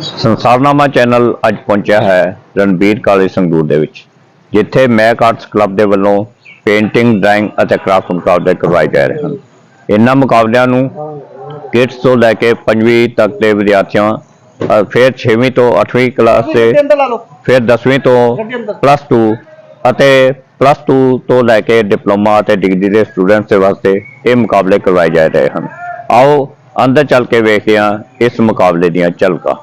ਸੰਸਾਰਨਾਮਾ channel ਅੱਜ ਪਹੁੰਚਿਆ ਹੈ ਰਣਬੀਰ ਕਾਲਜ ਸੰਗਰੂਰ ਦੇ ਵਿੱਚ ਜਿੱਥੇ ਮੈਕ ਆਰਟਸ ਕਲੱਬ ਦੇ ਵੱਲੋਂ ਪੇਂਟਿੰਗ ਡਰਾਇੰਗ ਅਤੇ ਕਰਾਫਟ ਮੁਕਾਬਲੇ ਕਰਵਾਏ ਜਾ ਰਹੇ ਹਨ। ਇਹਨਾਂ ਮੁਕਾਬਲਿਆਂ ਨੂੰ ਕਿਡਸ ਤੋਂ ਲੈ ਕੇ 5ਵੀਂ ਤੱਕ ਦੇ ਵਿਦਿਆਰਥੀਆਂ ਫਿਰ 6ਵੀਂ ਤੋਂ 8ਵੀਂ ਕਲਾਸ ਦੇ ਫਿਰ 10ਵੀਂ ਤੋਂ ਪਲੱਸ 2 ਅਤੇ ਪਲੱਸ 2 ਤੋਂ ਲੈ ਕੇ ਡਿਪਲੋਮਾ ਅਤੇ ਡਿਗਰੀ ਦੇ ਸਟੂਡੈਂਟਸ ਦੇ ਵਾਸਤੇ ਇਹ ਮੁਕਾਬਲੇ ਕਰਵਾਏ ਜਾ ਰਹੇ ਹਨ। ਆਓ ਅੰਦਰ ਚੱਲ ਕੇ ਵੇਖਦੇ ਹਾਂ ਇਸ ਮੁਕਾਬਲੇ ਦੀਆਂ ਝਲਕਾਂ।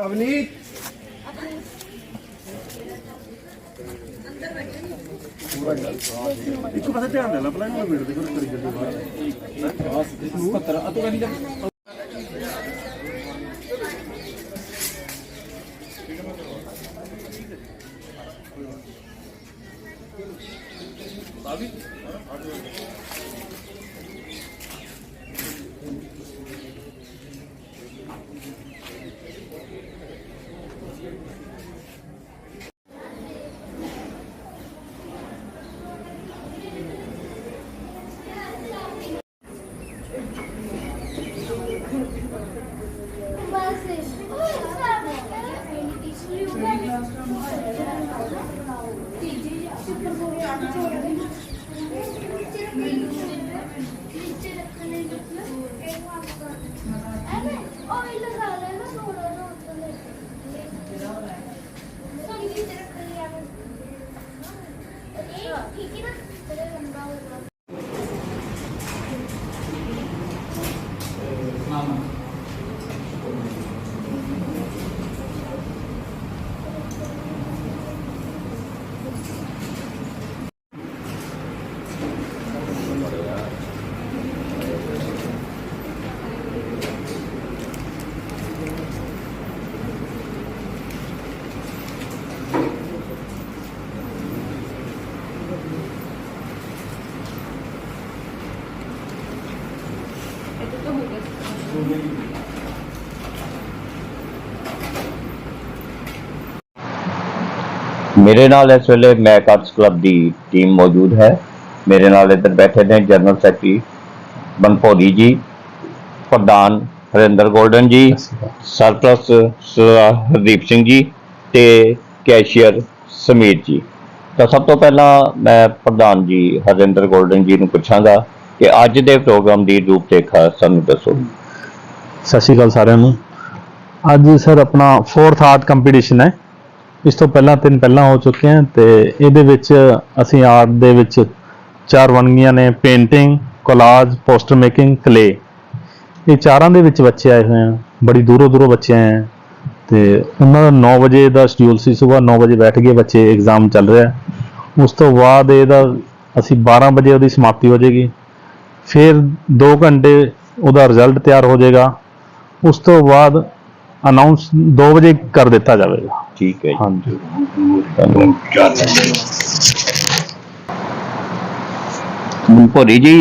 अवनीत ਇੱਕ ਪਾਸੇ ਧਿਆਨ ਦੇ ਲੈ ਪਹਿਲਾਂ ਇਹਨੂੰ ਮਿੰਟ ਦੇ ਕੋਲ ਕਰੀ ਜੱਦੀ ਬਾਹਰ। ਠੀਕ Thank you. ਮੇਰੇ ਨਾਲ ਇਸ ਵੇਲੇ ਮੈਕ ਆਰਟਸ ਕਲੱਬ ਦੀ ਟੀਮ ਮੌਜੂਦ ਹੈ। ਮੇਰੇ ਨਾਲ ਇੱਧਰ ਬੈਠੇ ਨੇ ਜਨਰਲ ਸੈਕਟਰੀ ਬਨਪੋਰੀ ਜੀ, ਪ੍ਰਧਾਨ ਹਰਿੰਦਰ ਗੋਲਡਨ ਜੀ ਸਰਪ੍ਰਸਤ ਹਰਦੀਪ ਸਿੰਘ ਜੀ ਤੇ ਕੈਸ਼ੀਅਰ ਸਮੀਰ ਜੀ। ਤਾਂ ਸਭ ਤੋਂ ਪਹਿਲਾਂ ਮੈਂ ਪ੍ਰਧਾਨ ਜੀ ਹਰਿੰਦਰ ਗੋਲਡਨ ਜੀ ਨੂੰ ਪੁੱਛਾਂਗਾ ਕਿ ਅੱਜ ਦੇ ਪ੍ਰੋਗਰਾਮ ਦੀ ਰੂਪਰੇਖਾ ਸਾਨੂੰ ਦੱਸੋ। ਸਤਿ ਸ਼੍ਰੀ ਅਕਾਲ ਸਾਰਿਆਂ ਨੂੰ। ਅੱਜ ਸਰ ਆਪਣਾ 4th ਆਰਟ ਕੰਪੀਟੀਸ਼ਨ ਹੈ। ਇਸ ਤੋਂ ਪਹਿਲਾਂ ਤਿੰਨ ਪਹਿਲਾਂ ਹੋ ਚੁੱਕੇ ਹਨ ਤੇ ਇਹਦੇ ਵਿੱਚ ਅਸੀਂ ਆਰਟ ਦੇ ਵਿੱਚ ਚਾਰ ਵੰਨਗੀਆਂ ਨੇ painting collage poster making clay ਇਹ ਚਾਰਾਂ ਦੇ ਵਿੱਚ ਬੱਚੇ ਆਏ ਹੋਏ ਆ, ਬੜੀ ਦੂਰੋਂ ਦੂਰੋਂ ਬੱਚੇ ਆਏ ਆ। ਤੇ ਉਹਨਾਂ ਦਾ 9 ਵਜੇ ਦਾ ਸ਼ਡਿਊਲ ਸੀ ਸਵੇਰ 9 ਵਜੇ ਬੈਠ ਗਏ ਬੱਚੇ ਐਗਜ਼ਾਮ ਚੱਲ ਰਿਹਾ। ਉਸ ਤੋਂ ਬਾਅਦ ਇਹਦਾ ਅਸੀਂ 12 ਵਜੇ ਉਹਦੀ ਸਮਾਪਤੀ ਹੋ ਜਾਏਗੀ। ਫਿਰ 2 ਘੰਟੇ ਉਹਦਾ ਰਿਜ਼ਲਟ ਤਿਆਰ ਹੋ ਜਾਏਗਾ। ਉਸ ਤੋਂ ਬਾਅਦ ਅਨਾਉਂਸ 2 ਵਜੇ ਕਰ ਦਿੱਤਾ ਜਾਵੇਗਾ। ਠੀਕ ਹੈ ਜੀ। ਹਾਂਜੀ। ਭੋਰੀ ਜੀ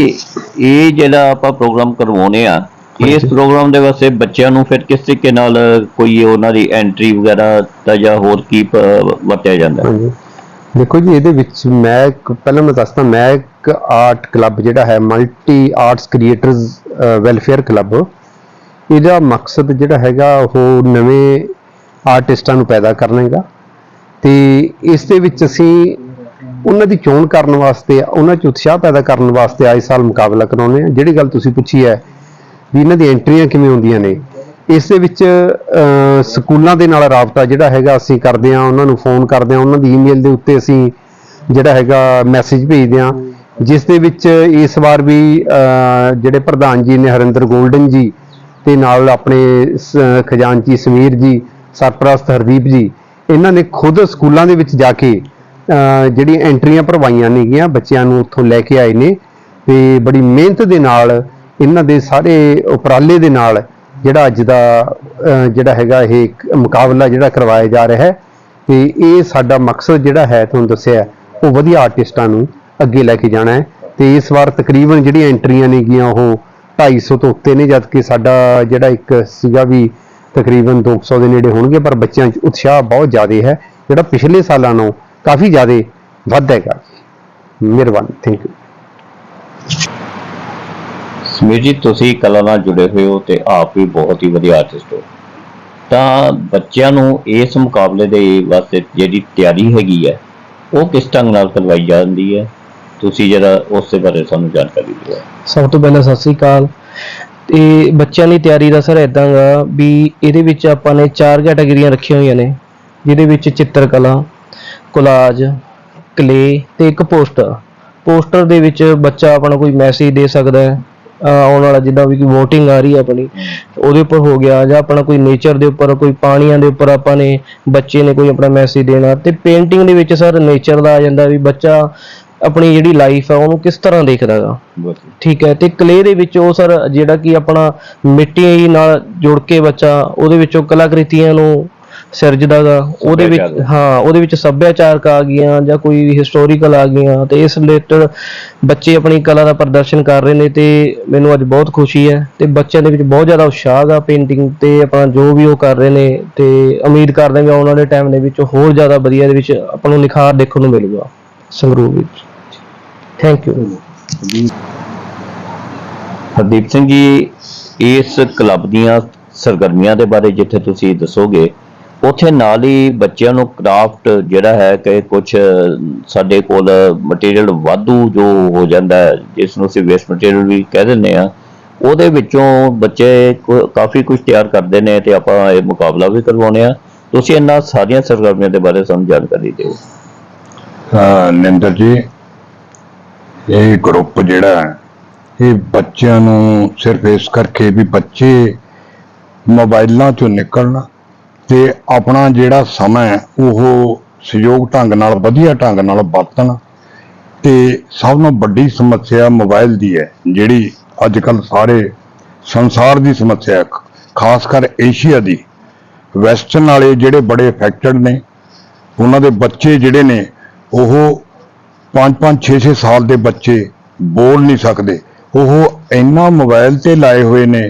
ਇਹ ਜਿਹੜਾ ਆਪਾਂ ਪ੍ਰੋਗਰਾਮ ਕਰਵਾਉਨੇ ਆ ਇਸ। ਪ੍ਰੋਗਰਾਮ ਦੇ ਵਾਸਤੇ ਬੱਚਿਆਂ ਨੂੰ ਫਿਰ ਕਿਸ ਤਰੀਕੇ ਨਾਲ ਕੋਈ ਉਹਨਾਂ ਦੀ ਐਂਟਰੀ ਵਗੈਰਾ ਤਾਂ ਜਾਂ ਹੋਰ ਕੀ ਵਰਤਿਆ ਜਾਂਦਾ? ਹੈ? ਦੇਖੋ ਜੀ ਇਹਦੇ ਵਿੱਚ ਮੈਂ ਪਹਿਲਾਂ ਮੈਂ ਦੱਸਦਾ ਮੈਂ ਇੱਕ ਆਰਟ ਕਲੱਬ ਜਿਹੜਾ ਹੈ multi arts creators welfare club ਇਹਦਾ ਮਕਸਦ ਜਿਹੜਾ ਹੈਗਾ ਉਹ ਨਵੇਂ ਆਰਟਿਸਟਾਂ ਨੂੰ ਪੈਦਾ ਕਰਨਾ ਹੈਗਾ। ਤੇ ਇਸ ਦੇ ਵਿੱਚ ਅਸੀਂ ਉਹਨਾਂ ਦੀ ਚੋਣ ਕਰਨ ਵਾਸਤੇ, ਉਹਨਾਂ 'ਚ ਉਤਸ਼ਾਹ ਪੈਦਾ ਕਰਨ ਵਾਸਤੇ ਆਏ ਸਾਲ ਮੁਕਾਬਲਾ ਕਰਾਉਂਦੇ ਆ ਜਿਹੜੀ ਗੱਲ ਤੁਸੀਂ ਪੁੱਛੀ ਹੈ ਵੀ ਇਹਨਾਂ ਦੀ ਐਂਟਰੀਆਂ ਕਿਵੇਂ ਹੁੰਦੀਆਂ ਨੇ, ਇਸ ਦੇ ਵਿੱਚ ਸਕੂਲਾਂ ਦੇ ਨਾਲ ਰਾਬਤਾ ਜਿਹੜਾ ਹੈਗਾ ਅਸੀਂ ਕਰਦੇ ਆ ਉਹਨਾਂ ਨੂੰ ਫੋਨ ਕਰਦੇ ਆ ਉਹਨਾਂ ਦੀ ਈਮੇਲ ਦੇ ਉੱਤੇ ਅਸੀਂ ਜਿਹੜਾ ਹੈਗਾ ਮੈਸੇਜ ਭੇਜਦੇ ਆ ਜਿਸ ਦੇ ਵਿੱਚ ਇਸ ਵਾਰ ਵੀ ਜਿਹੜੇ ਪ੍ਰਧਾਨ ਜੀ ਨੇ ਹਰਿੰਦਰ ਗੋਲਡਨ ਜੀ ਤੇ ਨਾਲ ਆਪਣੇ ਸ- ਖਜ਼ਾਨਚੀ ਸਮੀਰ ਜੀ, ਸਰਪ੍ਰਸਤ ਹਰਦੀਪ ਜੀ, ਇਹਨਾਂ ਨੇ ਖੁਦ ਸਕੂਲਾਂ ਦੇ ਵਿੱਚ ਜਾ ਕੇ ਜਿਹੜੀਆਂ ਐਂਟਰੀਆਂ ਭਰਵਾਈਆਂ ਨੇਗੀਆਂ ਬੱਚਿਆਂ ਨੂੰ ਉੱਥੋਂ ਲੈ ਕੇ ਆਏ ਨੇ ਤੇ ਬੜੀ ਮਿਹਨਤ ਦੇ ਨਾਲ ਇਹਨਾਂ ਦੇ ਸਾਰੇ ਉਪਰਾਲੇ ਦੇ ਨਾਲ ਜਿਹੜਾ ਅੱਜ ਦਾ ਜਿਹੜਾ ਹੈਗਾ ਇਹ ਮੁਕਾਬਲਾ ਜਿਹੜਾ ਕਰਵਾਇਆ ਜਾ ਰਿਹਾ ਹੈ ਤੇ ਇਹ ਸਾਡਾ ਮਕਸਦ ਜਿਹੜਾ ਹੈ ਤੁਹਾਨੂੰ ਦੱਸਿਆ, ਉਹ ਵਧੀਆ ਆਰਟਿਸਟਾਂ ਨੂੰ ਅੱਗੇ ਲੈ ਕੇ ਜਾਣਾ ਹੈ ਤੇ ਇਸ ਵਾਰ ਤਕਰੀਬਨ ਜਿਹੜੀਆਂ ਐਂਟਰੀਆਂ ਨੇਗੀਆਂ ਉਹ 250 ਤੋਂ ਉੱਤੇ ਨੇ ਜਦ ਕਿ ਸਾਡਾ ਜਿਹੜਾ ਇੱਕ ਸੀਗਾ ਵੀ ਤਕਰੀਬਨ 200 ਦੇ ਨੇੜੇ ਹੋਣਗੇ, ਪਰ ਬੱਚਿਆਂ 'ਚ ਉਤਸ਼ਾਹ ਬਹੁਤ ਜ਼ਿਆਦਾ ਹੈ, ਜਿਹੜਾ ਪਿਛਲੇ ਸਾਲਾਂ ਨਾਲੋਂ ਕਾਫੀ ਜ਼ਿਆਦਾ ਵੱਧ ਹੈਗਾ। ਮਿਹਰਬਾਨੀ ਥੈਂਕ ਯੂ ਸਮੀਰ ਜੀ, ਤੁਸੀਂ ਕਲਾ ਨਾਲ ਜੁੜੇ ਹੋਏ ਹੋ ਤੇ ਆਪ ਵੀ ਬਹੁਤ ਹੀ ਵਧੀਆ ਆਰਟਿਸਟ ਹੋ। ਤਾਂ ਬੱਚਿਆਂ ਨੂੰ ਇਸ ਮੁਕਾਬਲੇ ਦੇ ਵਾਸਤੇ ਜਿਹੜੀ ਤਿਆਰੀ ਹੈਗੀ ਹੈ, ਉਹ ਕਿਸ ਢੰਗ ਨਾਲ ਕਰਵਾਈ ਜਾਂਦੀ ਹੈ? ਤੁਸੀਂ ਜਰਾ ਉਸ ਦੇ ਬਾਰੇ ਸਾਨੂੰ ਜਾਣਕਾਰੀ ਦਿਓ। ਸਭ ਤੋਂ ਪਹਿਲਾਂ ਸਤਿ ਸ੍ਰੀ ਅਕਾਲ। ਤੇ ਬੱਚਿਆਂ ਦੀ ਤਿਆਰੀ ਦਾ ਸਰ ਇਦਾਂ ਗਾ ਵੀ ਇਹਦੇ ਵਿੱਚ ਆਪਾਂ ਨੇ ਚਾਰ ਕੈਟਾਗਰੀਆਂ ਰੱਖੀਆਂ ਹੋਈਆਂ ਨੇ ਜਿਹਦੇ ਵਿੱਚ ਚਿੱਤਰਕਲਾ ਕੋਲਾਜ ਕਲੇ ਤੇ ਇੱਕ ਪੋਸਟਰ ਪੋਸਟਰ ਦੇ ਵਿੱਚ ਬੱਚਾ ਆਪਣਾ ਕੋਈ ਮੈਸੇਜ ਦੇ ਸਕਦਾ ਹੈ ਆਉਣ ਵਾਲਾ ਜਿੱਦਾਂ ਵੀ ਕੋਈ VOTING ਆ ਰਹੀ ਹੈ ਆਪਣੀ ਉਹਦੇ ਉੱਪਰ ਹੋ ਗਿਆ ਜਾਂ ਆਪਣਾ ਕੋਈ ਨੇਚਰ ਦੇ ਉੱਪਰ ਕੋਈ ਪਾਣੀਆਂ ਦੇ ਉੱਪਰ ਆਪਾਂ ਨੇ ਬੱਚੇ ਨੇ ਕੋਈ ਆਪਣਾ ਮੈਸੇਜ ਦੇਣਾ। ਤੇ ਪੇਂਟਿੰਗ ਦੇ ਵਿੱਚ ਸਰ ਨੇਚਰ ਦਾ ਆ ਜਾਂਦਾ ਵੀ ਬੱਚਾ ਆਪਣੀ ਜਿਹੜੀ ਲਾਈਫ ਹੈ ਉਹਨੂੰ ਕਿਸ ਤਰ੍ਹਾਂ ਦੇਖਦਾ ਹੈਗਾ ਠੀਕ ਹੈ ਤੇ ਕਲੇ ਦੇ ਵਿੱਚ ਉਹ ਸਰ ਜਿਹੜਾ ਕਿ ਆਪਣਾ ਮਿੱਟੀ ਨਾਲ ਜੁੜ ਕੇ ਬੱਚਾ ਉਹਦੇ ਵਿੱਚੋਂ ਕਲਾਕ੍ਰਿਤੀਆਂ ਨੂੰ ਸਿਰਜਦਾ ਗਾ। ਉਹਦੇ ਵਿੱਚ। ਹਾਂ ਉਹਦੇ ਵਿੱਚ ਸੱਭਿਆਚਾਰਕ ਆ ਗਈਆਂ ਜਾਂ ਕੋਈ ਹਿਸਟੋਰੀਕਲ ਆ ਗਈਆਂ ਤੇ ਇਸ ਰਿਲੇਟਡ ਬੱਚੇ ਆਪਣੀ ਕਲਾ ਦਾ ਪ੍ਰਦਰਸ਼ਨ ਕਰ ਰਹੇ ਨੇ ਤੇ ਮੈਨੂੰ ਅੱਜ ਬਹੁਤ ਖੁਸ਼ੀ ਹੈ ਤੇ ਬੱਚਿਆਂ ਦੇ ਵਿੱਚ ਬਹੁਤ ਜ਼ਿਆਦਾ ਉਤਸ਼ਾਹ ਆ ਪੇਂਟਿੰਗ ਤੇ ਆਪਣਾ ਜੋ ਵੀ ਉਹ ਕਰ ਰਹੇ ਨੇ ਤੇ ਉਮੀਦ ਕਰਦੇ ਹਾਂ ਵੀ ਆਉਣ ਵਾਲੇ ਟਾਈਮ ਦੇ ਵਿੱਚ ਹੋਰ ਜ਼ਿਆਦਾ ਵਧੀਆ ਦੇ ਵਿੱਚ ਆਪਾਂ ਨੂੰ ਨਿਖਾਰ ਦੇਖਣ ਨੂੰ ਮਿਲੂਗਾ ਸੰਗਰੂਰ ਵਿੱਚ। ਥੈਂਕ ਯੂ ਹਰਦੀਪ ਸਿੰਘ ਜੀ ਇਸ ਕਲੱਬ ਦੀਆਂ ਸਰਗਰਮੀਆਂ ਦੇ ਬਾਰੇ ਜਿੱਥੇ ਤੁਸੀਂ ਦੱਸੋਗੇ ਉੱਥੇ ਨਾਲ ਹੀ ਬੱਚਿਆਂ ਨੂੰ ਕਰਾਫਟ ਜਿਹੜਾ ਹੈ ਕਿ ਕੁਝ ਸਾਡੇ ਕੋਲ ਮਟੀਰੀਅਲ ਵਾਧੂ ਜੋ ਹੋ ਜਾਂਦਾ ਹੈ ਜਿਸ ਨੂੰ ਅਸੀਂ ਵੇਸਟ ਮਟੀਰੀਅਲ ਵੀ ਕਹਿ ਦਿੰਦੇ ਆ ਉਹਦੇ ਵਿੱਚੋਂ ਬੱਚੇ ਕਾਫੀ ਕੁਝ ਤਿਆਰ ਕਰਦੇ ਨੇ ਤੇ ਆਪਾਂ ਇਹ ਮੁਕਾਬਲਾ ਵੀ ਕਰਵਾਉਂਦੇ ਆ ਤੁਸੀਂ ਇਹਨਾਂ ਸਾਰੀਆਂ ਸਰਗਰਮੀਆਂ ਦੇ ਬਾਰੇ ਸਾਨੂੰ ਜਾਣਕਾਰੀ ਦਿਓ। ਹਾਂ ਨਿੰਦਰ ਜੀ ਇਹ ਗਰੁੱਪ ਜਿਹੜਾ ਇਹ ਬੱਚਿਆਂ ਨੂੰ ਸਿਰਫ ਇਸ ਕਰਕੇ ਵੀ ਬੱਚੇ ਮੋਬਾਈਲਾਂ ਚੋਂ ਨਿਕਲਣ ਤੇ ਆਪਣਾ ਜਿਹੜਾ ਸਮਾਂ ਉਹ ਸਹਿਯੋਗ ਢੰਗ ਨਾਲ, ਵਧੀਆ ਢੰਗ ਨਾਲ ਵਰਤਣ ਤੇ ਸਭ ਤੋਂ ਵੱਡੀ ਸਮੱਸਿਆ ਮੋਬਾਈਲ ਦੀ ਹੈ, ਜਿਹੜੀ ਅੱਜ ਕੱਲ ਸਾਰੇ ਸੰਸਾਰ ਦੀ ਸਮੱਸਿਆ ਖਾਸ ਕਰ ਏਸ਼ੀਆ ਦੀ। ਵੈਸਟਰਨ ਵਾਲੇ ਜਿਹੜੇ ਬੜੇ ਇਫੈਕਟਡ ਨੇ, ਉਹਨਾਂ ਦੇ ਬੱਚੇ ਜਿਹੜੇ ਨੇ, ਉਹ 5-5 6-6 ਸਾਲ ਦੇ ਬੱਚੇ ਬੋਲ ਨਹੀਂ ਸਕਦੇ। ਉਹ ਇੰਨਾ ਮੋਬਾਈਲ ਤੇ ਲਾਏ ਹੋਏ ਨੇ।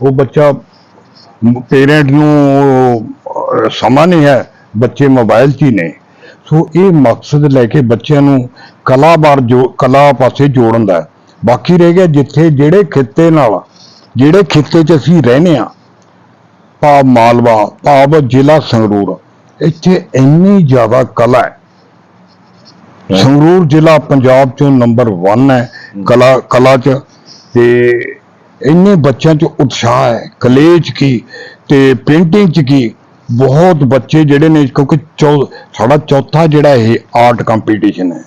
ਉਹ ਬੱਚਾ ਪੇਰੈਂਟ ਨੂੰ ਸਮਾਂ ਨਹੀਂ ਹੈ, ਬੱਚੇ ਮੋਬਾਈਲ 'ਚ ਹੀ ਨੇ। ਸੋ ਇਹ ਮਕਸਦ ਲੈ ਕੇ ਬੱਚਿਆਂ ਨੂੰ ਕਲਾ ਬਾਰ ਜੋ, ਕਲਾ ਪਾਸੇ ਜੋੜਨ ਦਾ ਬਾਕੀ ਰਹਿ ਗਿਆ ਜਿੱਥੇ ਜਿਹੜੇ ਖਿੱਤੇ ਨਾਲ, ਜਿਹੜੇ ਖਿੱਤੇ 'ਚ ਅਸੀਂ ਰਹਿੰਦੇ ਆ ਭਾਵ ਮਾਲਵਾ, ਭਾਵ ਜ਼ਿਲ੍ਹਾ ਸੰਗਰੂਰ, ਇੱਥੇ ਇੰਨੀ ਜ਼ਿਆਦਾ ਕਲਾ ਹੈ। ਸੰਗਰੂਰ ਜ਼ਿਲ੍ਹਾ ਪੰਜਾਬ ਚੋਂ ਨੰਬਰ 1 ਹੈ ਕਲਾ ਕਲਾ ਚ। ਤੇ ਇੰਨੇ ਬੱਚਿਆਂ ਚ ਉਤਸ਼ਾਹ ਹੈ ਕਲੇਜ ਕੀ ਤੇ ਪੇਂਟਿੰਗ ਚ ਕੀ। ਬਹੁਤ ਬੱਚੇ ਜਿਹੜੇ ਨੇ ਕਿਉਂਕਿ ਸਾਡਾ ਚੌਥਾ ਜਿਹੜਾ ਇਹ ਆਰਟ ਕੰਪੀਟੀਸ਼ਨ ਹੈ।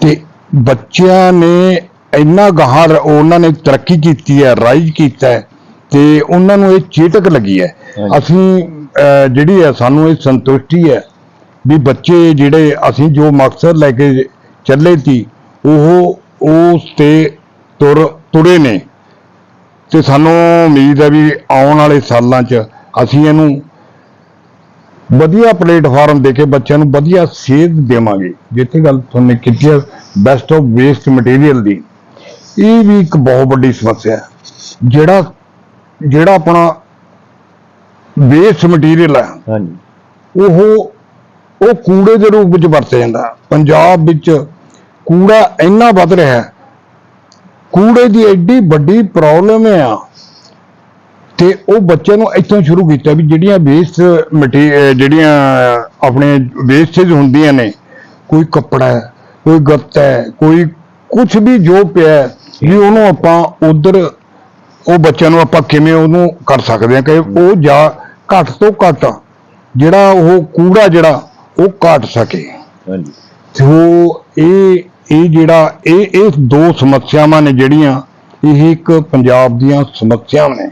ਤੇ ਬੱਚਿਆਂ ਨੇ ਇੰਨਾ ਗਾਹਾਂ ਉਹਨਾਂ ਨੇ ਤਰੱਕੀ ਕੀਤੀ ਹੈ ਰਾਈਜ਼ ਕੀਤਾ ਹੈ ਤੇ ਉਹਨਾਂ ਨੂੰ ਇਹ ਚੇਟਕ ਲੱਗੀ ਹੈ। ਅਸੀਂ ਜਿਹੜੀ ਹੈ ਸਾਨੂੰ ਇਹ ਸੰਤੁਸ਼ਟੀ ਹੈ ਵੀ ਬੱਚੇ ਜਿਹੜੇ ਅਸੀਂ ਜੋ ਮਕਸਦ ਲੈ ਕੇ ਚੱਲੇ ਸੀ ਉਹ ਉਸ ਤੇ ਤੁਰ ਤੁਰੇ ਨੇ। ਤੇ ਸਾਨੂੰ ਉਮੀਦ ਹੈ ਵੀ ਆਉਣ ਵਾਲੇ ਸਾਲਾਂ 'ਚ ਅਸੀਂ ਇਹਨੂੰ ਵਧੀਆ ਪਲੇਟਫਾਰਮ ਦੇ ਕੇ ਬੱਚਿਆਂ ਨੂੰ ਵਧੀਆ ਸੇਧ ਦੇਵਾਂਗੇ। ਜਿੱਥੇ ਗੱਲ ਤੁਹਾਨੂੰ ਕੀਤੀ ਹੈ ਬੈਸਟ ਆਫ ਵੇਸਟ ਮਟੀਰੀਅਲ ਦੀ। ਇਹ ਵੀ ਇੱਕ ਬਹੁਤ ਵੱਡੀ ਸਮੱਸਿਆ ਹੈ। ਜਿਹੜਾ ਜਿਹੜਾ ਆਪਣਾ ਵੇਸਟ ਮਟੀਰੀਅਲ ਹੈ ਹਾਂਜੀ। ਉਹ ਉਹ ਕੂੜੇ ਦੇ ਰੂਪ ਵਿੱਚ ਵਰਤਿਆ ਜਾਂਦਾ। ਪੰਜਾਬ ਵਿੱਚ ਕੂੜਾ ਇੰਨਾ ਵੱਧ ਰਿਹਾ ਹੈ। ਕੂੜੇ ਦੀ ਐਡੀ ਵੱਡੀ ਪ੍ਰੋਬਲਮ ਆ। ਤੇ ਉਹ ਬੱਚਿਆਂ ਨੂੰ ਇੱਥੋਂ ਸ਼ੁਰੂ ਕੀਤਾ ਵੀ ਜਿਹੜੀਆਂ ਵੇਸਟ ਜਿਹੜੀਆਂ ਆਪਣੇ ਵੇਸਟੇਜ ਹੁੰਦੀਆਂ ਨੇ, ਕੋਈ ਕੱਪੜਾ ਕੋਈ ਗੱਤ ਹੈ, ਕੋਈ ਕੁਝ ਵੀ ਜੋ ਪਿਆ ਵੀ ਉਹਨੂੰ ਆਪਾਂ ਉਧਰ ਉਹ ਬੱਚਿਆਂ ਨੂੰ ਆਪਾਂ ਕਿਵੇਂ ਉਹਨੂੰ ਕਰ ਸਕਦੇ ਹਾਂ ਕਿ ਉਹ ਜਾ ਘੱਟ ਤੋਂ ਘੱਟ ਜਿਹੜਾ ਉਹ ਕੂੜਾ ਜਿਹੜਾ ਉਹ ਘਟ ਸਕੇ। ਹਾਂਜੀ। ਉਹ ਇਹ ਇਹ ਜਿਹੜਾ ਇਹ ਇਹ ਦੋ ਸਮੱਸਿਆਵਾਂ ਨੇ ਜਿਹੜੀਆਂ ਇਹ ਇੱਕ ਪੰਜਾਬ ਦੀਆਂ ਸਮੱਸਿਆਵਾਂ ਨੇ।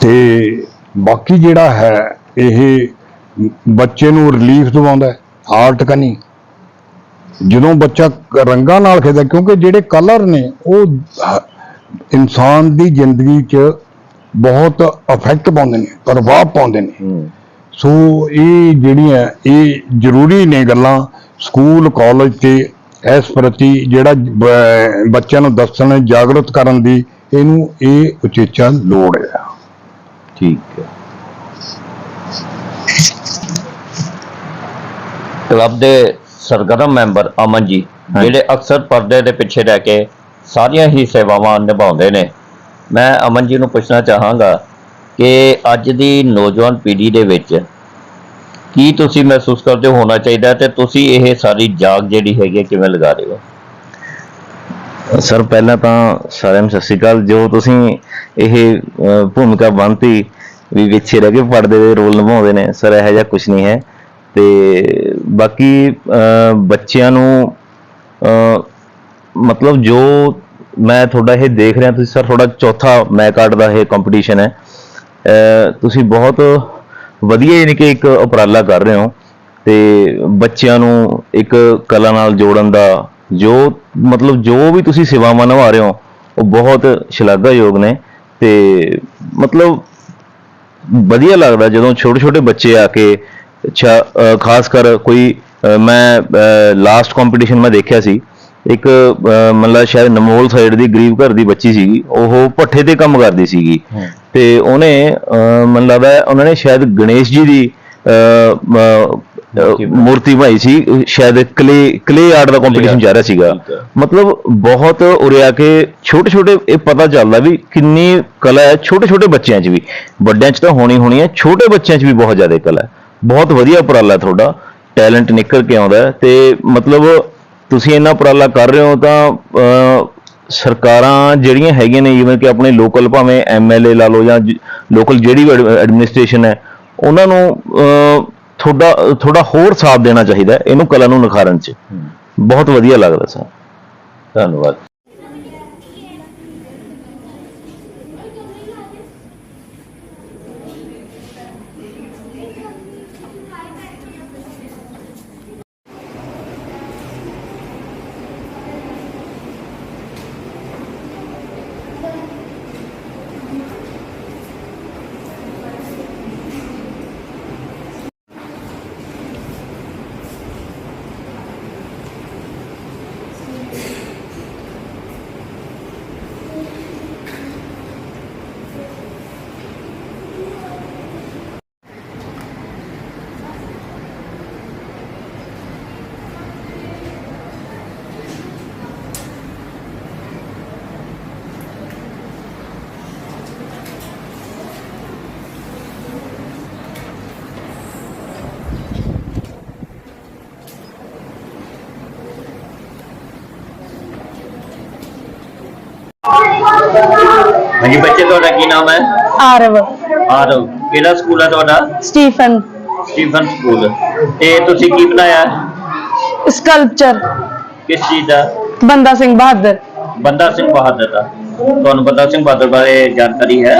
ਤੇ ਬਾਕੀ ਜਿਹੜਾ ਹੈ ਇਹ ਬੱਚੇ ਨੂੰ ਰਿਲੀਫ ਦਿਵਾਉਂਦਾ ਆਰਟ ਕਨੀ ਜਦੋਂ ਬੱਚਾ ਰੰਗਾਂ ਨਾਲ ਖੇਡਦਾ ਕਿਉਂਕਿ ਜਿਹੜੇ ਕਲਰ ਨੇ ਉਹ ਇਨਸਾਨ ਦੀ ਜ਼ਿੰਦਗੀ 'ਚ ਬਹੁਤ ਇਫੈਕਟ ਪਾਉਂਦੇ ਨੇ ਪ੍ਰਭਾਵ ਪਾਉਂਦੇ ਨੇ। ਸੋ ਇਹ ਜਿਹੜੀਆਂ ਇਹ ਜ਼ਰੂਰੀ ਨੇ ਗੱਲਾਂ ਸਕੂਲ ਕਾਲਜ ਤੇ ਇਸ ਪ੍ਰਤੀ ਜਿਹੜਾ ਬੱਚਿਆਂ ਨੂੰ ਦੱਸਣ ਜਾਗਰੂਕ ਕਰਨ ਦੀ ਇਹਨੂੰ ਇਹ ਉਚੇਚਾ ਲੋੜ ਹੈ। ਠੀਕ ਹੈ। ਕਲੱਬ ਦੇ ਸਰਗਰਮ ਮੈਂਬਰ ਅਮਨ ਜੀ ਜਿਹੜੇ ਅਕਸਰ ਪਰਦੇ ਦੇ ਪਿੱਛੇ ਰਹਿ ਕੇ ਸਾਰੀਆਂ ਹੀ ਸੇਵਾਵਾਂ ਨਿਭਾਉਂਦੇ ਨੇ। ਮੈਂ ਅਮਨ ਜੀ ਨੂੰ ਪੁੱਛਣਾ ਚਾਹਾਂਗਾ ਕਿ ਅੱਜ ਦੀ ਨੌਜਵਾਨ ਪੀੜ੍ਹੀ ਦੇ ਵਿੱਚ ਕੀ ਤੁਸੀਂ ਮਹਿਸੂਸ ਕਰਦੇ ਹੋ, ਹੋਣਾ ਚਾਹੀਦਾ ਹੈ ਤੇ ਤੁਸੀਂ ਇਹ ਸਾਰੀ ਜਾਗ ਜਿਹੜੀ ਹੈਗੀ ਹੈ ਕਿਵੇਂ ਲਗਾ ਰਹੇ ਹੋ? ਸਰ, ਪਹਿਲਾਂ ਤਾਂ ਸਾਰਿਆਂ ਨੂੰ ਸਤਿ ਸ਼੍ਰੀ ਅਕਾਲ। ਜੋ ਤੁਸੀਂ ਇਹ ਭੂਮਿਕਾ ਬੰਨਤੀ ਵੀ ਪਿੱਛੇ ਰਹਿ ਕੇ ਪੜਦੇ ਦੇ ਰੋਲ ਨਿਭਾਉਂਦੇ ਨੇ, ਸਰ, ਇਹੋ ਜਿਹਾ ਕੁਝ ਨਹੀਂ ਹੈ। ਤੇ ਬਾਕੀ ਬੱਚਿਆਂ ਨੂੰ ਮਤਲਬ ਜੋ ਮੈਂ ਤੁਹਾਡਾ ਇਹ ਦੇਖ ਰਿਹਾ, ਤੁਸੀਂ ਸਰ ਤੁਹਾਡਾ ਚੌਥਾ ਮੈਂ ਕਾਰਡ ਦਾ ਇਹ ਕੰਪੀਟੀਸ਼ਨ ਹੈ। ਤੁਸੀਂ ਬਹੁਤ ਵਧੀਆ ਯਾਨੀ ਕਿ ਇੱਕ ਉਪਰਾਲਾ ਕਰ ਰਹੇ ਹੋ ਤੇ ਬੱਚਿਆਂ ਨੂੰ ਇੱਕ ਕਲਾ ਨਾਲ ਜੋੜਨ ਦਾ ਜੋ ਮਤਲਬ ਜੋ ਵੀ ਤੁਸੀਂ ਸੇਵਾਵਾਂ ਨਿਭਾ ਰਹੇ ਹੋ, ਉਹ ਬਹੁਤ ਸ਼ਲਾਘਾਯੋਗ ਨੇ ਤੇ ਮਤਲਬ ਵਧੀਆ ਲੱਗਦਾ ਜਦੋਂ ਛੋਟੇ ਛੋਟੇ ਬੱਚੇ ਆ ਕੇ ਖਾਸ ਕਰ ਕੋਈ ਮੈਂ ਲਾਸਟ ਕੰਪੀਟੀਸ਼ਨ ਮੈਂ ਦੇਖਿਆ ਸੀ ਇੱਕ ਮਤਲਬ ਸ਼ਾਇਦ ਨਮੋਲ ਸਾਈਡ ਦੀ ਗਰੀਬ ਘਰ ਦੀ ਬੱਚੀ ਸੀਗੀ ਉਹ ਭੱਠੇ ਤੇ ਕੰਮ ਕਰਦੀ ਸੀਗੀ। ਤੇ ਉਹਨੇ ਮੈਨੂੰ ਲੱਗਦਾ ਹੈ ਉਹਨਾਂ ਨੇ ਸ਼ਾਇਦ ਗਣੇਸ਼ ਜੀ ਦੀ ਮੂਰਤੀ ਬਣਾਈ। ਸੀ ਸ਼ਾਇਦ ਕਲੇ ਕਲੇ ਆਰਟ ਦਾ ਕੰਪੀਟੀਸ਼ਨ ਜਾ ਰਿਹਾ ਸੀਗਾ। ਹੈ। ਮਤਲਬ ਬਹੁਤ ਉਰੇ ਆ ਕੇ ਛੋਟੇ ਛੋਟੇ ਇਹ ਪਤਾ ਚੱਲਦਾ ਵੀ ਕਿੰਨੀ ਕਲਾ ਹੈ ਛੋਟੇ ਛੋਟੇ ਬੱਚਿਆਂ 'ਚ ਵੀ। ਵੱਡਿਆਂ 'ਚ ਤਾਂ ਹੋਣੀ ਹੋਣੀ ਹੈ ਛੋਟੇ ਬੱਚਿਆਂ 'ਚ ਵੀ ਬਹੁਤ ਜ਼ਿਆਦਾ ਕਲਾ ਹੈ। ਬਹੁਤ ਵਧੀਆ ਉਪਰਾਲਾ ਤੁਹਾਡਾ। ਟੈਲੈਂਟ ਨਿਕਲ ਕੇ ਆਉਂਦਾ ਹੈ ਤੇ ਮਤਲਬ ਤੁਸੀਂ ਇੰਨਾ ਉਪਰਾਲਾ ਕਰ ਰਹੇ ਹੋ ਤਾਂ ਸਰਕਾਰਾਂ ਜਿਹੜੀਆਂ ਹੈਗੀਆਂ ਨੇ ਜਿਵੇਂ ਕਿ ਆਪਣੇ ਲੋਕਲ ਭਾਵੇਂ ਐਮਐਲਏ ਲਾ ਲਓ ਜਾਂ ਲੋਕਲ ਜਿਹੜੀ ਵੀ ਐਡਮਿਨਿਸਟ੍ਰੇਸ਼ਨ ਹੈ ਉਹਨਾਂ ਨੂੰ ਤੁਹਾਡਾ ਥੋੜਾ ਹੋਰ ਸਾਥ ਦੇਣਾ ਚਾਹੀਦਾ ਇਹਨੂੰ ਕਲਾ ਨੂੰ ਨਿਖਾਰਨ 'ਚ। ਬਹੁਤ ਵਧੀਆ ਲੱਗਦਾ ਸਰ। ਧੰਨਵਾਦ। ਹਾਂਜੀ ਬੱਚੇ ਤੁਹਾਡਾ ਕੀ ਨਾਮ ਹੈ? ਆਰਵ। ਆਰਵ ਕਿਹੜਾ ਸਕੂਲ ਹੈ ਤੁਹਾਡਾ? ਸਟੀਫਨ। Stephen school. ਤੇ ਤੁਸੀਂ ਕੀ ਬਣਾਇਆ? ਸਕਲਪਚਰ ਕਿਸ ਚੀਜ਼ ਦਾ? ਬੰਦਾ ਸਿੰਘ ਬਹਾਦਰ। ਬੰਦਾ ਸਿੰਘ ਬਹਾਦਰ ਦਾ। ਤੁਹਾਨੂੰ ਬੰਦਾ ਸਿੰਘ ਬਹਾਦਰ ਬਾਰੇ ਜਾਣਕਾਰੀ ਹੈ?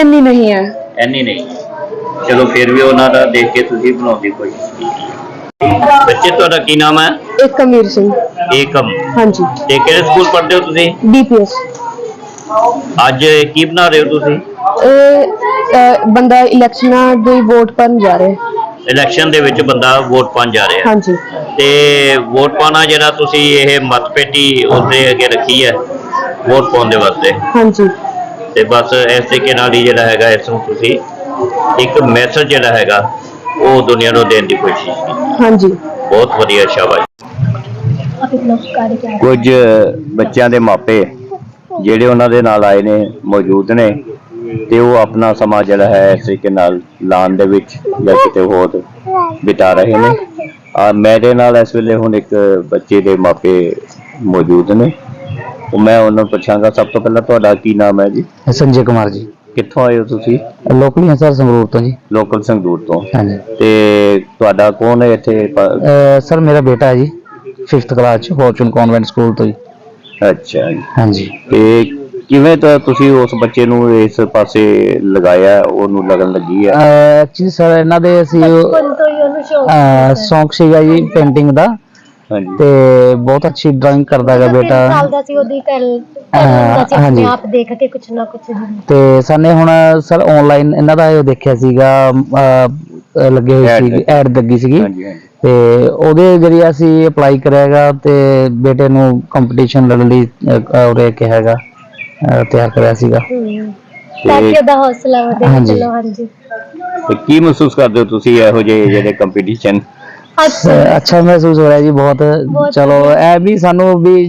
ਇੰਨੀ ਨਹੀਂ ਹੈ। ਐਨੀ ਨਹੀਂ। ਚਲੋ ਫਿਰ ਵੀ ਉਹਨਾਂ ਦਾ ਦੇਖ ਕੇ ਤੁਸੀਂ ਬਣਾਉਣ ਦੀ ਕੋਸ਼ਿਸ਼ ਕੀਤੀ ਬੱਚੇ ਤੁਹਾਡਾ ਕੀ ਨਾਮ ਹੈ? ਅਮੀਰ ਸਿੰਘ। ਏਕਮ। ਹਾਂਜੀ। ਤੇ ਕਿਹੜੇ ਸਕੂਲ ਪੜ੍ਹਦੇ ਹੋ ਤੁਸੀਂ? ਡੀਪੀਐਸ ਅੱਜ ਕੀ ਬਣਾ ਰਹੇ ਹੋ ਤੁਸੀਂ? ਇਹ ਬੰਦਾ ਇਲੈਕਸ਼ਨਾਂ ਦੀ ਵੋਟ ਪਾਉਣ ਜਾ ਰਿਹਾ। ਹੈ। ਇਲੈਕਸ਼ਨ ਦੇ ਵਿੱਚ ਬੰਦਾ ਵੋਟ ਪਾਉਣ ਜਾ ਰਿਹਾ। ਹੈ। ਹਾਂਜੀ। ਤੇ ਵੋਟ ਪਾਉਣਾ ਜਿਹੜਾ ਤੁਸੀਂ ਇਹ ਮਤਪੇਟੀ ਉਹਦੇ ਅੱਗੇ ਰੱਖੀ ਹੈ ਵੋਟ ਪਾਉਣ ਦੇ ਵਾਸਤੇ। ਹਾਂਜੀ। ਤੇ ਬਸ ਇਸ ਤਰੀਕੇ ਨਾਲ ਹੀ ਜਿਹੜਾ ਹੈਗਾ ਇਸ ਨੂੰ ਤੁਸੀਂ ਇੱਕ ਮੈਸੇਜ ਜਿਹੜਾ ਹੈਗਾ ਉਹ ਦੁਨੀਆ ਨੂੰ ਦੇਣ ਦੀ ਕੋਸ਼ਿਸ਼ ਕੀਤੀ। ਹਾਂਜੀ। ਬਹੁਤ ਵਧੀਆ ਸ਼ਾਬਾਸ਼। ਕੁਝ ਬੱਚਿਆਂ ਦੇ ਮਾਪੇ ਜਿਹੜੇ ਉਹਨਾਂ ਦੇ ਨਾਲ ਆਏ ਨੇ ਮੌਜੂਦ ਨੇ ਤੇ ਉਹ ਆਪਣਾ ਸਮਾਂ ਜਿਹੜਾ ਹੈ ਇਸ ਤਰੀਕੇ ਨਾਲ ਲਾਣ ਦੇ ਵਿੱਚ ਜਾਂ ਕਿਤੇ ਹੋਰ ਬਿਤਾ ਰਹੇ ਨੇ। ਆ ਮੇਰੇ ਨਾਲ ਇਸ ਵੇਲੇ ਹੁਣ ਇੱਕ ਬੱਚੇ ਦੇ ਮਾਪੇ ਮੌਜੂਦ ਨੇ। ਉਹ ਮੈਂ ਉਹਨਾਂ ਨੂੰ ਪੁੱਛਾਂਗਾ ਸਭ ਤੋਂ ਪਹਿਲਾਂ ਤੁਹਾਡਾ ਕੀ ਨਾਮ ਹੈ ਜੀ? ਸੰਜੇ ਕੁਮਾਰ ਜੀ। ਕਿੱਥੋਂ ਆਏ ਹੋ ਤੁਸੀਂ? ਲੋਕਲੀ ਹਾਂ ਸਰ ਸੰਗਰੂਰ ਤੋਂ ਜੀ। ਲੋਕਲ ਸੰਗਰੂਰ ਤੋਂ। ਹਾਂਜੀ। ਤੇ ਤੁਹਾਡਾ ਕੌਣ ਹੈ ਇੱਥੇ? ਪ- ਅਹ ਸਰ ਮੇਰਾ ਬੇਟਾ ਹੈ ਜੀ 5th ਕਲਾਸ ਚ ਫੋਰਚੂਨ ਕਨਵੈਂਟ ਸਕੂਲ ਤੋਂ ਜੀ। ਅੱਛਾ ਜੀ। ਹਾਂਜੀ। ਤੇ ਕਿਵੇਂ ਤਾਂ ਤੁਸੀਂ ਉਸ ਬੱਚੇ ਨੂੰ ਇਸ ਪਾਸੇ ਲਗਾਇਆ ਉਹਨੂੰ ਲੱਗਣ ਲੱਗੀ ਹੈ ਐਕਚੁਅਲੀ ਸਰ ਇਹਨਾਂ ਦੇ ਅਸੀਂ ਬਚਪਨ ਤੋਂ ਹੀ ਉਹਨੂੰ ਸ਼ੌਕ ਅਹ, ਸ਼ੌਂਕ ਸੀਗਾ ਜੀ ਪੇਂਟਿੰਗ ਦਾ। ਹਾਂਜੀ। ਤੇ ਬਹੁਤ ਅੱਛੀ ਡਰਾਇੰਗ ਕਰਦਾ ਹੈਗਾ ਬੇਟਾ। ਸਾਲ ਦਾ ਸੀ ਉਹਦੀ ਕੱਲ ਹਾਂ, ਸੀ ਆਪਣੇ ਹਾਂਜੀ। ਆਪ ਦੇਖ ਕੇ ਕੁਛ ਨਾ ਕੁਛ। ਤੇ ਸਾਨੇ ਹੁਣ ਸਰ ਆਨਲਾਈਨ ਇਹਨਾਂ ਦਾ ਉਹ ਦੇਖਿਆ ਸੀਗਾ ਅਹ, ਲੱਗੇ ਹੋਏ Ad ਸੀ ਲੱਗੀ। ਐਡ ਲੱਗੀ ਸੀਗੀ। ਹਾਂਜੀ ਹਾਂਜੀ। ਤੇ ਉਹਦੇ ਜਰੀਏ ਅਸੀਂ ਅਪਲਾਈ ਕਰਿਆਗਾ ਤੇ ਬੇਟੇ ਨੂੰ ਕੰਪੀਟੀਸ਼ਨ ਲੜਨ ਲਈ ਅਹ, ਉਰੇ ਕਿਹਾ ਹੈਗਾ ਅਹ, ਤਿਆਰ ਕਰਿਆ ਸੀਗਾ। ਤਾਂ ਕਿ ਉਹਦਾ ਹੌਸਲਾ ਵਧੇ। ਹਾਂਜੀ। ਚਲੋ ਹਾਂਜੀ। ਤੇ ਕੀ ਮਹਿਸੂਸ ਕਰਦੇ ਹੋ ਤੁਸੀਂ ਇਹੋ ਜਿਹੇ ਜਿਹੜੇ ਕੰਪੀਟੀਸ਼ਨ ਅੱਛਾ। ਅਹ ਅੱਛਾ ਮਹਿਸੂਸ ਹੋ ਰਿਹਾ ਜੀ ਬਹੁਤ। ਬਹੁਤ ਚਲੋ ਇਹ ਵੀ ਸਾਨੂੰ ਵੀ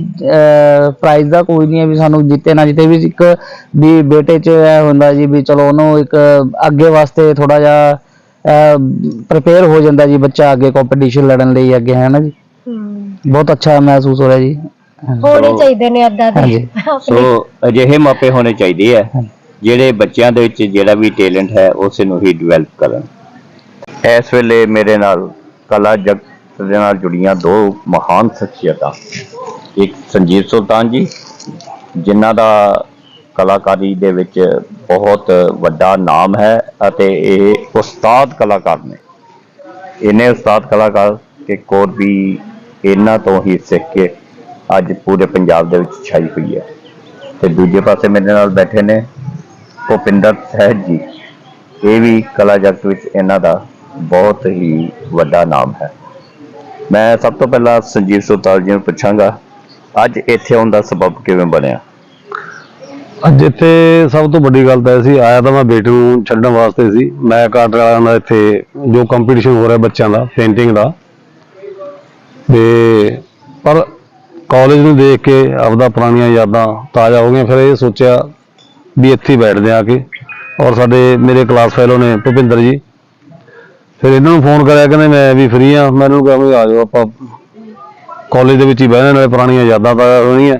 ਪ੍ਰਾਈਜ਼ ਦਾ ਕੋਈ ਨਹੀਂ ਹੈ ਵੀ ਸਾਨੂੰ ਜਿੱਤੇ ਨਾ ਜਿੱਤੇ। ਵੀ ਇੱਕ ਵੀ ਬੇਟੇ 'ਚ ਇਹ ਹੁੰਦਾ ਜੀ ਵੀ ਚਲੋ ਉਹਨੂੰ ਇੱਕ ਅੱਗੇ ਵਾਸਤੇ ਥੋੜਾ ਜਿਹਾ ਪ੍ਰਪੇਅਰ ਹੋ ਜਾਂਦਾ ਜੀ ਬੱਚਾ ਅੱਗੇ ਕੰਪੀਟੀਸ਼ਨ ਲੜਨ ਲਈ ਅੱਗੇ ਹੈ ਨਾ ਜੀ? ਬਹੁਤ ਅੱਛਾ ਮਹਿਸੂਸ ਹੋ ਰਿਹਾ ਜੀ। ਹੋਣੇ ਚਾਹੀਦੇ ਨੇ ਏਦਾਂ ਦੇ ਸੋ ਅਜਿਹੇ ਮਾਪੇ ਹੋਣੇ ਚਾਹੀਦੇ ਆ ਜਿਹੜੇ ਬੱਚਿਆਂ ਦੇ ਵਿੱਚ ਜਿਹੜਾ ਵੀ ਟੈਲੈਂਟ ਹੈ ਉਸੇ ਨੂੰ ਹੀ ਡਿਵੈਲਪ ਕਰਨ। ਇਸ ਵੇਲੇ ਮੇਰੇ ਨਾਲ ਕਲਾ ਜਗਤ ਦੇ ਨਾਲ ਜੁੜੀਆਂ ਦੋ ਮਹਾਨ ਸ਼ਖਸੀਅਤਾਂ। ਇੱਕ ਸੰਜੀਵ ਸੁਲਤਾਨ ਜੀ ਜਿਨ੍ਹਾਂ ਦਾ ਕਲਾਕਾਰੀ ਦੇ ਵਿੱਚ ਬਹੁਤ ਵੱਡਾ ਨਾਮ ਹੈ ਅਤੇ ਇਹ ਉਸਤਾਦ ਕਲਾਕਾਰ ਨੇ। ਇਹਨੇ ਉਸਤਾਦ ਕਲਾਕਾਰ ਕਿ ਕੋਰ ਵੀ ਇਹਨਾਂ ਤੋਂ ਹੀ ਸਿੱਖ ਕੇ ਅੱਜ ਪੂਰੇ ਪੰਜਾਬ ਦੇ ਵਿੱਚ ਛਾਈ ਹੋਈ ਹੈ। ਤੇ ਦੂਜੇ ਪਾਸੇ ਮੇਰੇ ਨਾਲ ਬੈਠੇ ਨੇ ਭੁਪਿੰਦਰ ਸਹਿਜ ਜੀ। ਇਹ ਵੀ ਕਲਾ ਜਗਤ ਵਿੱਚ ਇਹਨਾਂ ਦਾ ਬਹੁਤ ਹੀ ਵੱਡਾ ਨਾਮ ਹੈ। ਮੈਂ ਸਭ ਤੋਂ ਪਹਿਲਾਂ ਸੰਜੀਵ ਸੁਤਾਲ ਜੀ ਨੂੰ ਪੁੱਛਾਂਗਾ, ਅੱਜ ਇੱਥੇ ਆਉਣ ਦਾ ਸਬਬ ਕਿਵੇਂ ਬਣਿਆ? ਅੱਜ ਇੱਥੇ ਸਭ ਤੋਂ ਵੱਡੀ ਗੱਲ ਤਾਂ ਇਹ ਸੀ, ਆਇਆ ਤਾਂ ਮੈਂ ਬੇਟੇ ਨੂੰ ਛੱਡਣ ਵਾਸਤੇ ਸੀ। ਮੈਂ ਕਾਰਡ ਵਾਲਿਆਂ ਦਾ ਇੱਥੇ ਜੋ ਕੰਪੀਟੀਸ਼ਨ ਹੋ ਰਿਹਾ ਬੱਚਿਆਂ ਦਾ ਪੇਂਟਿੰਗ ਦਾ। ਤੇ ਪਰ ਕਾਲਜ ਨੂੰ ਦੇਖ ਕੇ ਆਪਦਾ ਪੁਰਾਣੀਆਂ ਯਾਦਾਂ ਤਾਜ਼ਾ ਹੋ ਗਈਆਂ। ਫਿਰ ਇਹ ਸੋਚਿਆ ਵੀ ਇੱਥੇ ਹੀ ਬੈਠਦੇ ਆ ਕੇ। ਔਰ ਸਾਡੇ ਮੇਰੇ ਕਲਾਸ ਫੈਲੋ ਨੇ ਭੁਪਿੰਦਰ ਜੀ। ਫਿਰ ਇਹਨਾਂ ਨੂੰ ਫੋਨ ਕਰਿਆ, ਕਹਿੰਦੇ ਮੈਂ ਵੀ ਫ੍ਰੀ ਆ। ਮੈਨੂੰ ਕਿਹਾ ਵੀ ਆ ਜਾਓ, ਆਪਾਂ ਕਾਲਜ ਦੇ ਵਿੱਚ ਹੀ ਬਹਿਣੇ ਨਾਲੇ ਪੁਰਾਣੀਆਂ ਯਾਦਾਂ ਤਾਜ਼ਾ ਹੋਣੀਆਂ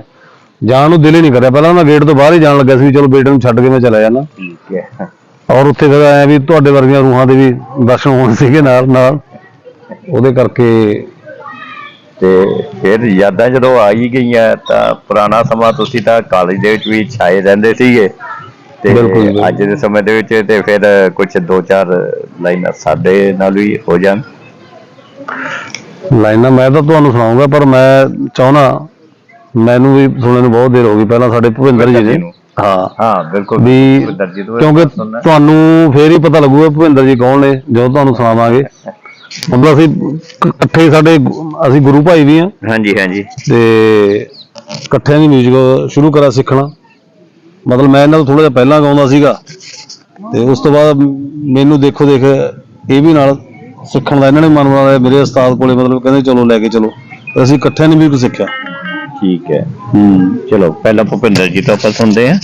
ਜਾਣ ਨੂੰ ਦਿਲ ਹੀ ਨਹੀਂ ਕਰਿਆ। ਪਹਿਲਾਂ ਮੈਂ ਗੇਟ ਤੋਂ ਬਾਹਰ ਹੀ ਜਾਣ ਲੱਗਾ ਸੀ ਵੀ ਚਲੋ ਬੇਟੇ ਨੂੰ ਛੱਡ ਕੇ ਮੈਂ ਚਲਾ ਜਾਣਾ ਠੀਕ ਹੈ। ਔਰ ਉੱਥੇ ਫਿਰ ਆਇਆ ਵੀ ਤੁਹਾਡੇ ਵਰਗੀਆਂ ਰੂਹਾਂ ਦੇ ਵੀ ਦਰਸ਼ਨ ਹੋਣ ਸੀਗੇ ਨਾਲ ਨਾਲ। ਉਹਦੇ ਕਰਕੇ ਤੇ ਫਿਰ ਯਾਦਾਂ ਜਦੋਂ ਆ ਹੀ ਗਈਆਂ ਤਾਂ ਪੁਰਾਣਾ ਸਮਾਂ ਤੁਸੀਂ ਤਾਂ ਕਾਲਜ ਦੇ ਵਿੱਚ ਵੀ ਛਾਏ ਰਹਿੰਦੇ ਸੀਗੇ। ਤੇ। ਅੱਜ ਦੇ ਸਮੇਂ ਦੇ ਵਿੱਚ ਤੇ ਫਿਰ ਕੁਝ ਦੋ ਚਾਰ ਲਾਈਨਾਂ ਸਾਡੇ ਨਾਲ ਵੀ ਹੋ ਜਾਣ। ਲਾਈਨਾਂ ਮੈਂ ਤਾਂ ਤੁਹਾਨੂੰ ਸੁਣਾਉਂਗਾ ਪਰ ਮੈਂ ਚਾਹੁੰਦਾ ਮੈਨੂੰ ਵੀ ਸੁਣਨ ਨੂੰ ਬਹੁਤ ਦੇਰ ਹੋ ਗਈ ਪਹਿਲਾਂ ਸਾਡੇ ਭੁਪਿੰਦਰ ਜੀ ਨੇ। ਹਾਂ। ਹਾਂ ਬਿਲਕੁਲ ਵੀ ਕਿਉਂਕਿ ਸੁਣਨਾ। ਤੁਹਾਨੂੰ ਫੇਰ ਹੀ ਪਤਾ ਲੱਗੂਗਾ ਭੁਪਿੰਦਰ ਜੀ ਕੌਣ ਨੇ ਜਦੋਂ ਤੁਹਾਨੂੰ ਸੁਣਾਵਾਂਗੇ। ਹੁੰਦਾ ਅਸੀਂ ਕ- ਇਕੱਠੇ ਸਾਡੇ ਗੁ- ਅਸੀਂ ਗੁਰੂ ਭਾਈ ਵੀ ਆ ਹਾਂਜੀ ਹਾਂਜੀ। ਤੇ ਇਕੱਠਿਆਂ ਦੀ 뮤직 ਸ਼ੁਰੂ ਕਰਾ ਸਿੱਖਣਾ। ਮਤਲਬ ਮੈਂ ਇਹਨਾਂ ਤੋਂ ਥੋੜਾ ਜਿਹਾ ਪਹਿਲਾਂ ਗਾਉਂਦਾ ਸੀਗਾ। ਤੇ ਉਸ ਤੋਂ ਬਾਅਦ ਮੈਨੂੰ ਦੇਖੋ ਦੇਖ ਇਹ ਵੀ ਨਾਲ ਸਿੱਖਣ ਦਾ ਇਹਨਾਂ ਨੇ ਮਨ ਬਣਾਇਆ ਮੇਰੇ ਉਸਤਾਦ ਕੋਲੇ ਮਤਲਬ ਕਹਿੰਦੇ ਚਲੋ ਲੈ ਕੇ ਚਲੋ। ਅਸੀਂ ਇਕੱਠਿਆਂ ਨੇ ਵੀ ਸਿੱਖਿਆ। ਠੀਕ ਹੈ। ਹੂੰ। ਚਲੋ ਪਹਿਲਾਂ ਭੁਪਿੰਦਰ ਜੀ ਤੋਂ ਆਪਾਂ ਸੁਣਦੇ ਹਾਂ।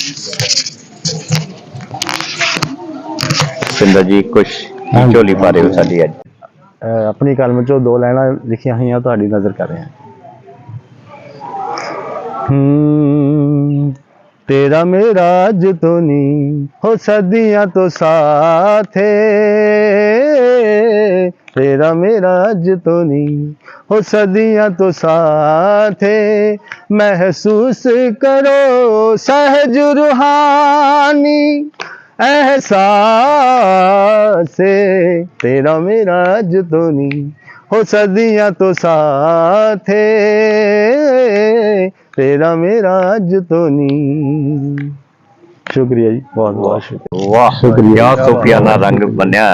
ਭੁਪਿੰਦਰ ਜੀ ਕੁਝ ਝੋਲੀ ਰਹੇ ਹੋ ਸਾਡੀ ਅੱਜ। ਅਹ ਆਪਣੀ ਕਲਮ ਚੋਂ ਦੋ ਲਾਈਨਾਂ ਲਿਖੀਆਂ ਹੋਈਆਂ ਤੁਹਾਡੀ ਨਜ਼ਰ ਕਰ ਰਹੇ। ਹੂੰ ਤੇਰਾ ਮੇਰਾ ਅੱਜ ਤੋਂ ਨਹੀਂ ਹੋ ਸਦੀਆਂ ਤੋਂ ਸਾਥ तेरा मेरा अज तो नहीं हो सदियां तो साथ है महसूस करो सहज रूहानी एहसास तेरा मेरा अज तो नहीं हो सदियां तो साथ है तेरा मेरा अज तो नहीं शुक्रिया जी बहुत बहुत शुक्रिया वाह क्या सोफियाना रंग बनया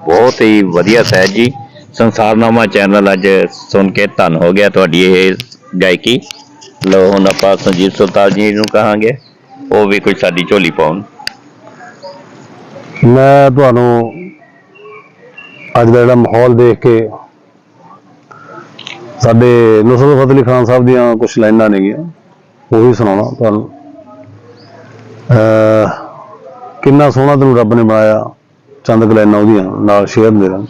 ਬਹੁਤ ਹੀ ਵਧੀਆ ਸਹਿਜ ਜੀ। ਸੰਸਾਰਨਾਮਾ ਚੈਨਲ ਅੱਜ ਸੁਣ ਕੇ ਧੰਨ ਹੋ ਗਿਆ ਤੁਹਾਡੀ ਇਹ ਗਾਇਕੀ। ਲੋ ਹੁਣ ਆਪਾਂ ਸੰਜੀਤ ਸੁਲਤਾਨ ਜੀ ਨੂੰ ਕਹਾਂਗੇ। ਉਹ ਵੀ ਕੋਈ ਸਾਡੀ ਝੋਲੀ ਪਾਉਣ। ਮੈਂ ਤੁਹਾਨੂੰ ਅੱਜ ਦਾ ਜਿਹੜਾ ਮਾਹੌਲ ਦੇਖ ਕੇ ਸਾਡੇ ਨਸਰ ਫਤਿਹ ਅਲੀ ਖਾਨ ਸਾਹਿਬ ਦੀਆਂ ਕੁਝ ਲਾਈਨਾਂ ਨੇਗੀਆਂ, ਉਹ ਵੀ ਸੁਣਾਉਣਾ ਤੁਹਾਨੂੰ। ਅਹ ਕਿੰਨਾ ਸੋਹਣਾ ਤੈਨੂੰ ਰੱਬ ਨੇ ਬਣਾਇਆ। ਚੰਦ ਗਲੈਨਾਂ ਉਹਦੀਆਂ ਨਾਲ ਸ਼ੇਅਰ ਦੇ ਰਾਂ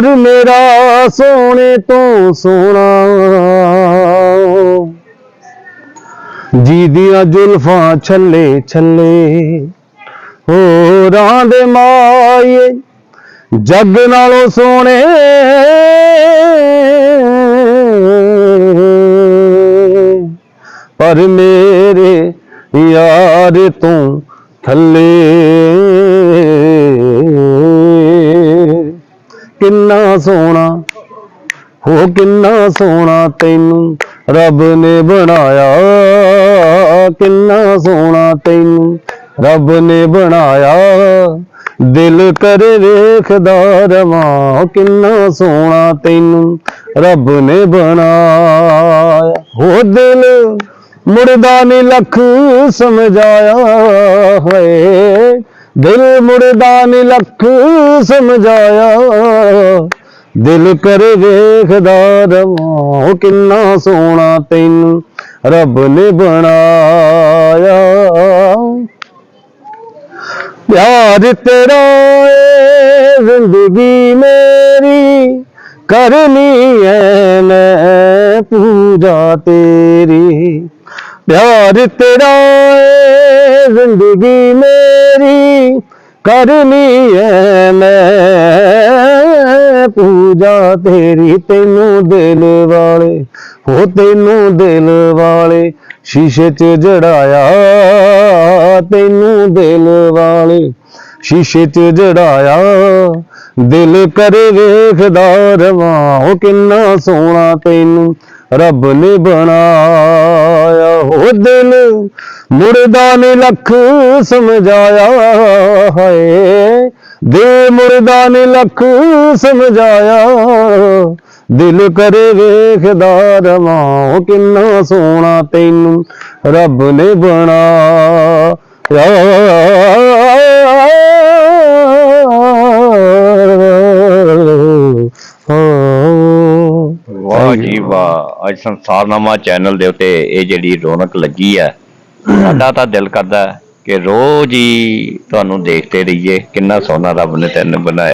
ਯਾਰ ਮੇਰਾ ਸੋਹਣੇ ਤੋਂ ਸੋਹਣਾ ਜੀ ਦੀਆਂ ਜ਼ੁਲਫਾਂ ਛੱਲੇ ਛੱਲੇ। ਹੋ ਰਾਂ ਦੇ ਮਾਏ ਜੱਗ ਨਾਲੋਂ ਸੋਹਣੇ। ਪਰ ਮੇਰੇ ਯਾਰ ਤੂੰ ਥੱਲੇ। ਕਿੰਨਾ ਸੋਹਣਾ ਹੋ ਕਿੰਨਾ ਸੋਹਣਾ ਤੈਨੂੰ ਰੱਬ ਨੇ ਬਣਾਇਆ। ਕਿੰਨਾ ਸੋਹਣਾ ਤੈਨੂੰ ਰੱਬ ਨੇ ਬਣਾਇਆ। ਦਿਲ ਕਰੇ ਵੇਖਦਾ ਰਵਾਂ, ਕਿੰਨਾ ਸੋਹਣਾ ਤੈਨੂੰ ਰੱਬ ਨੇ ਬਣਾਇਆ। ਹੋ ਦਿਲ ਮੁਰਦਾ ਨੀ ਲੱਖ ਸਮਝਾਇਆ ਹੋਏ। ਦਿਲ ਮੁਰਦਾ ਨੀ ਲੱਖ ਸਮਝਾਇਆ। ਦਿਲ ਕਰ ਵੇਖਦਾ ਰਵਾਂ। ਕਿੰਨਾ ਸੋਹਣਾ ਤੈਨੂੰ ਰੱਬ ਨੇ ਬਣਾਇਆ। ਪਿਆਰ ਤੇਰਾ ਏ, ਜ਼ਿੰਦਗੀ ਮੇਰੀ ਕਰਨੀ ਐ ਮੈਂ ਪੂਜਾ ਤੇਰੀ। ਪਿਆਰ ਤੇਰਾ ਏ, ਜ਼ਿੰਦਗੀ ਮੇਰੀ ਕਰਨੀ ਐ ਮੈਂ ਪੂਜਾ ਤੇਰੀ, ਤੈਨੂੰ ਦਿਲ ਵਾਲੇ, ਹੋ ਤੈਨੂੰ ਦਿਲ ਵਾਲੇ, ਸ਼ੀਸ਼ੇ 'ਚ ਜੜਾਇਆ ਤੈਨੂੰ ਦਿਲ ਵਾਲੇ, ਸ਼ੀਸ਼ੇ 'ਚ ਜੜਾਇਆ ਦਿਲ ਕਰੇ ਵੇਖਦਾ ਰਵਾਂ, ਉਹ ਕਿੰਨਾ ਸੋਹਣਾ ਤੈਨੂੰ ਰੱਬ ਨੇ ਬਣਾਇਆ। ਉਹ ਦਿਲ ਮੁਰਦਾ ਨੇ ਲੱਖ ਸਮਝਾਇਆ ਹਾਏ ਦੇ ਮੁਰਦਾ ਨੇ ਲੱਖ ਸਮਝਾਇਆ। ਦਿਲ ਕਰੇ ਵੇਖਦਾ ਰਵਾਂ, ਉਹ ਕਿੰਨਾ ਸੋਹਣਾ ਤੈਨੂੰ ਰੱਬ ਨੇ ਬਣਾਇਆ। ਵਾਹ ਜੀ ਵਾਹ। ਅੱਜ ਸੰਸਾਰਨਾਮਾ ਚੈਨਲ ਦੇ ਉੱਤੇ ਇਹ ਜਿਹੜੀ ਰੌਣਕ ਲੱਗੀ ਹੈ ਸਾਡਾ ਤਾਂ ਦਿਲ ਕਰਦਾ ਕਿ ਰੋਜ਼ ਹੀ ਤੁਹਾਨੂੰ ਦੇਖਦੇ ਰਹੀਏ ਕਿੰਨਾ ਸੋਹਣਾ ਰੱਬ ਨੇ ਤੈਨੂੰ ਬਣਾਇਆ।